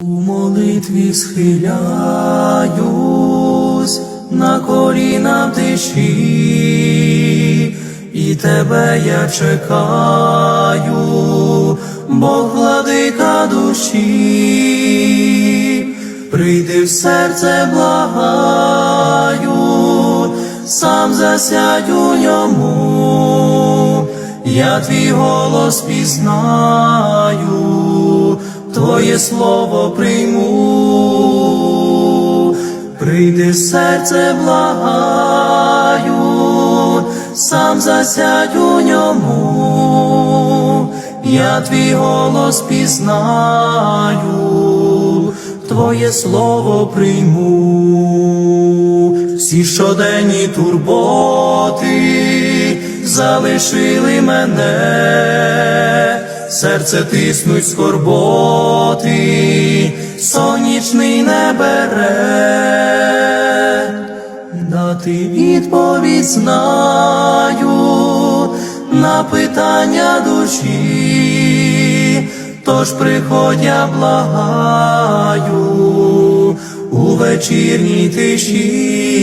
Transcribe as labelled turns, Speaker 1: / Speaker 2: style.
Speaker 1: У молитві схиляюсь на коліна тиші, і тебе я чекаю, Бог владика душі, прийди в серце, благаю, сам засядь у ньому, я твій голос пізнаю, Твоє слово прийму, прийди серце, благаю, сам засядь у ньому, я твій голос пізнаю, Твоє слово прийму, всі щоденні турботи залишили мене, серце тиснуть скорботи, сонячний не бере, дати відповідь знаю на питання душі, тож приходь, я благаю у вечірній тиші.